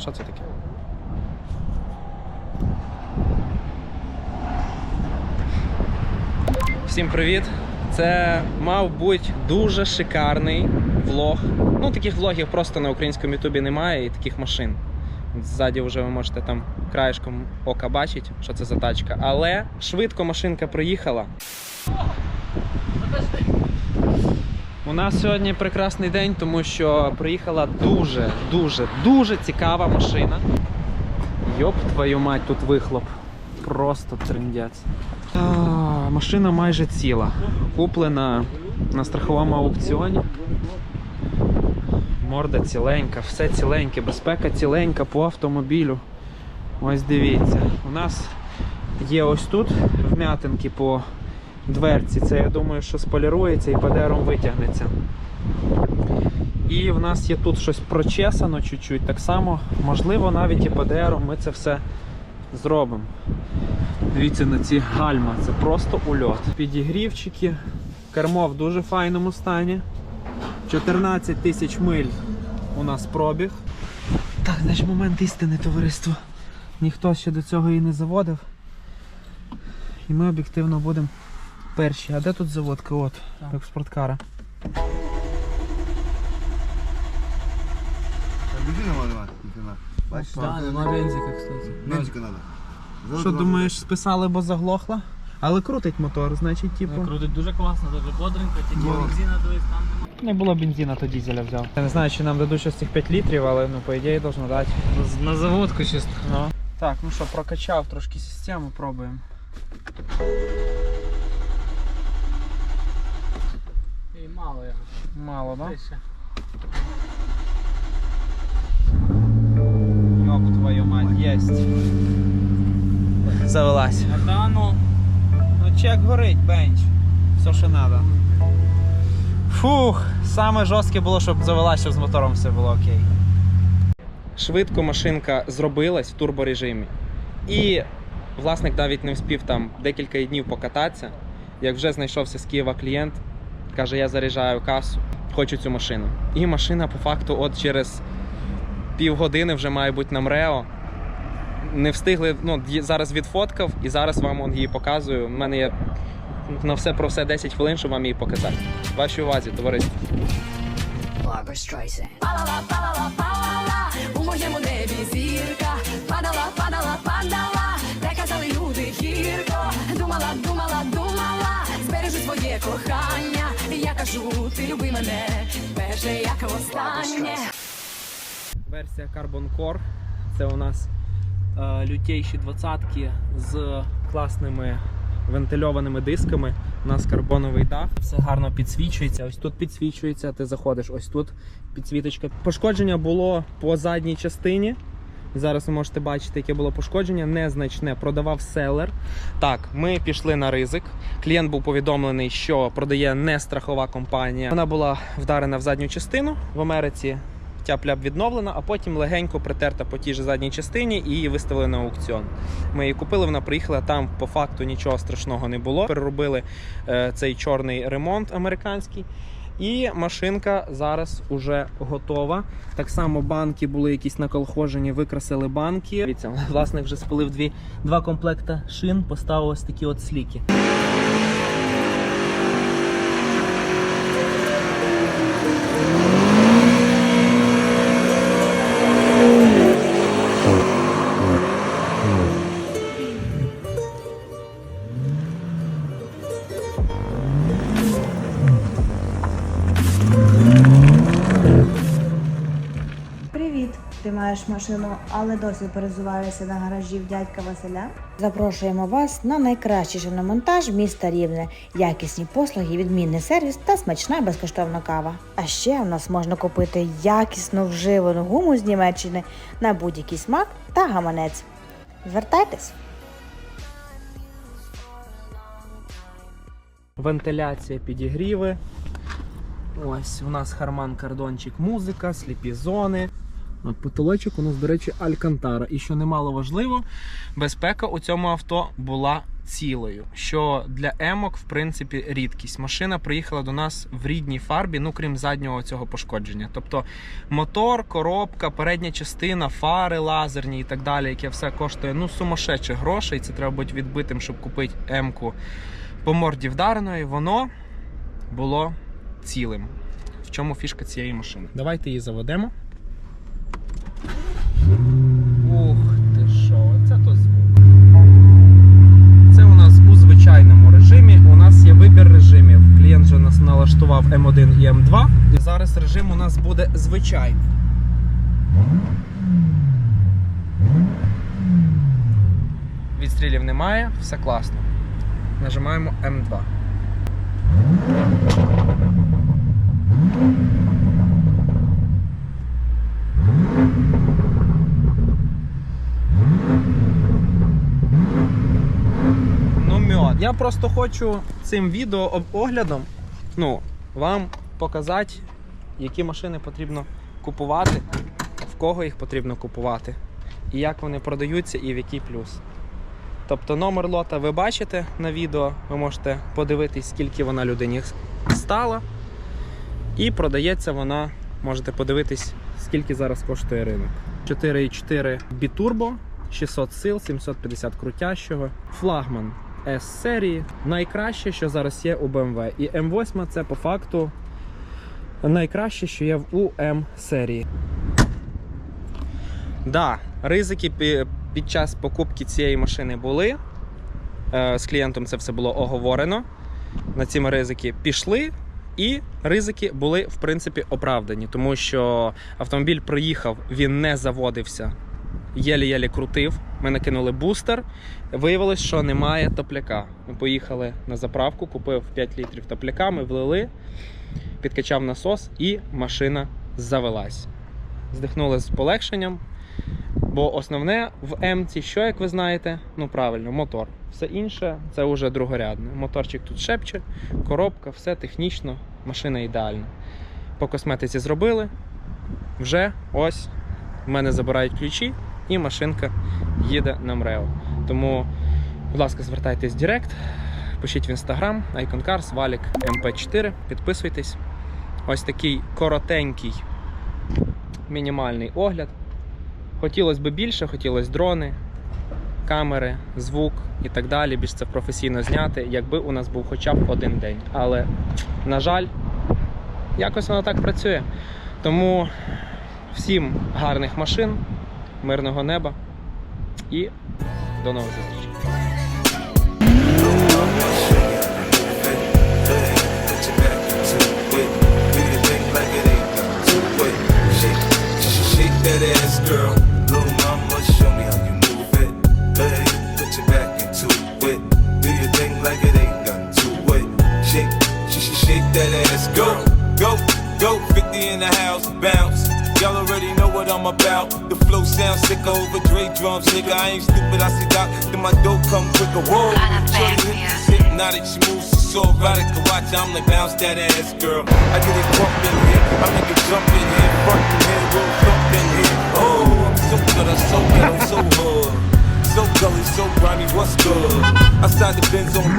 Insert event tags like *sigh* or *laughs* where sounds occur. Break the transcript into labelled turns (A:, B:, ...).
A: Що це таке? Всім привіт! Це мав бути дуже шикарний влог. Ну, таких влогів просто на українському ютубі немає і таких машин. Ззаді вже ви можете там краєшком ока бачити, що це за тачка. Але швидко машинка проїхала. У нас сьогодні прекрасний день, тому що приїхала дуже, дуже, цікава машина. Йоп, твою мать, тут вихлоп. Просто триндець. А, машина майже ціла. Куплена на страховому аукціоні. Морда ціленька, все ціленьке, безпека ціленька по автомобілю. Ось дивіться. У нас є ось тут вм'ятинки по дверці. Це я думаю, що сполірується і ПДРом витягнеться. І в нас є тут щось прочесано чуть-чуть. Так само, можливо, навіть і ПДРом ми це все зробимо. Дивіться на ці гальма, це просто ульот. Підігрівчики, кермо в дуже файному стані. 14 тисяч миль у нас пробіг. Так, значить момент істини, товариство. Ніхто ще до цього і не заводив. І ми об'єктивно будемо перші. А де тут заводка? От, як в спорткара.
B: Бензина ніхрена. Бачиш,
C: Да, нема бензика, кстати.
B: бензика надо. Завод
A: Що думаєш, списали, бо заглохла? Але крутить мотор, значить, типу.
C: Ну, Крутить дуже класно, дуже бодренько, тільки бензина дивись там нема.
A: Не було бензина, то дізеля взяв. Я не знаю, чи нам дадуть щось цих 5 літрів, але ну, по ідеї должно дати.
C: На заводку чисто.
A: Ну. Так, ну що, прокачав трошки систему, пробуємо.
C: І мало я.
A: Мало, да? Йоп твою мать, єсть. Завелась.
C: А та ну.
A: Ну чек горить, бенч. Все, що треба. Фух, саме жорстке було, щоб завелась, щоб з мотором все було окей. Швидко машинка зробилась в турборежимі. І власник навіть не встиг там декілька днів покататися. Як вже знайшовся з Києва клієнт, каже, я заряджаю касу, хочу цю машину. І машина по факту от через півгодини вже має бути на МРЕО. Не встигли, ну, зараз відфоткав і зараз вам її показую. У мене є на все про все 10 хвилин, щоб вам її показати. Вашій увазі, товариство. Версія Carbon Core. Це у нас е, лютейші двадцятки з класними вентильованими дисками. У нас карбоновий дах, все гарно підсвічується. Ось тут підсвічується, ти заходиш, ось тут підсвіточка. Пошкодження було по задній частині. Зараз ви можете бачити, яке було пошкодження, незначне. Продавав селер. Так, ми пішли на ризик. Клієнт був повідомлений, що продає не страхова компанія. Вона була вдарена в задню частину в Америці. Тяп-ляп відновлена, а потім легенько притерта по тій же задній частині і її виставили на аукціон. Ми її купили, вона приїхала. Там по факту нічого страшного не було. Переробили е, цей чорний ремонт американський. І машинка зараз уже готова. Так само банки були якісь наколхожені, викрасили банки. Дивіться, *laughs* власник вже спалив дві, два комплекта шин, поставив ось такі от сліки.
D: Ти маєш машину, але досі перезуваєшся на гаражі в дядька Василя? Запрошуємо вас на найкращий шиномонтаж міста Рівне, якісні послуги, відмінний сервіс та смачна безкоштовна кава. А ще у нас можна купити якісну вживану гуму з Німеччини на будь-який смак та гаманець. Звертайтесь!
A: Вентиляція, підігріви. Ось у нас харман кордончик, музика, сліпі зони. От потолочок у нас, до речі, Алькантара. І що немало важливо, безпека у цьому авто була цілою. Що для емок, в принципі, рідкість. Машина приїхала до нас в рідній фарбі, ну крім заднього цього пошкодження. Тобто мотор, коробка, передня частина, фари лазерні і так далі, яке все коштує ну сумасшедших грошей. Це треба бути відбитим, щоб купити емку по морді вдареної. Воно було цілим. В чому фішка цієї машини? Давайте її заведемо. Ух ти що, це то звук. Це у нас у звичайному режимі. У нас є вибір режимів. Клієнт вже нас налаштував М1 і М2. І зараз режим у нас буде звичайний. Відстрілів немає, все класно. Нажимаємо М2. Ну, мед. Я просто хочу цим відео оглядом ну, вам показати, які машини потрібно купувати, в кого їх потрібно купувати, і як вони продаються, і в який плюс. Тобто номер лота ви бачите на відео, ви можете подивитись, скільки вона людині стала. І продається вона, можете подивитись, скільки зараз коштує ринок. 4,4 бітурбо, 600 сил, 750 крутящого. Флагман S серії. Найкраще, що зараз є у BMW. І М8 це по факту найкраще, що є в UM серії. Да, ризики під час покупки цієї машини були. Е, З клієнтом це все було оговорено. На ці ризики пішли. І ризики були в принципі оправдані, тому що автомобіль приїхав, він не заводився, єлі-єлі крутив. Ми накинули бустер. Виявилось, що немає топляка. Ми поїхали на заправку, купив 5 літрів топляка, ми влили, підкачав насос і машина завелась. Здихнули з полегшенням. Бо основне в М-ці, що, як ви знаєте, ну правильно, мотор. Все інше це вже другорядне. Моторчик тут шепче, коробка, все технічно, машина ідеальна. По косметиці зробили. Вже ось в мене забирають ключі, і машинка їде на МРЕО. Тому, будь ласка, звертайтесь в Директ, пишіть в інстаграм, Icon Валік МП4, підписуйтесь. Ось такий коротенький мінімальний огляд. Хотілося б більше, хотілося дрони, камери, звук і так далі. Більш це професійно зняти, якби у нас був хоча б один день. Але, на жаль, якось воно так працює. Тому всім гарних машин, мирного неба і до нових зустрічей.
E: That ass, girl. Little mama, show me how you move it. Hey, put your back into it. Do your thing like it ain't nothing to it. Shake, sh- sh- shake that ass, go, go, go. 50 in the house, bounce. Y'all already know what I'm about. The flow sounds sick over Dre drums, nigga. I ain't stupid, I see Doc. Then my dope come quicker. Whoa, shorty hit the hypnotic, she moves so erotic. To watch, I'm like bounce that ass, girl. I get it bump in here, I make it jump in here, front in here, roll jump in here. Oh, I'm so good, I'm so good, I'm so hood. So gully, so grimy, what's good? I Outside the Benz on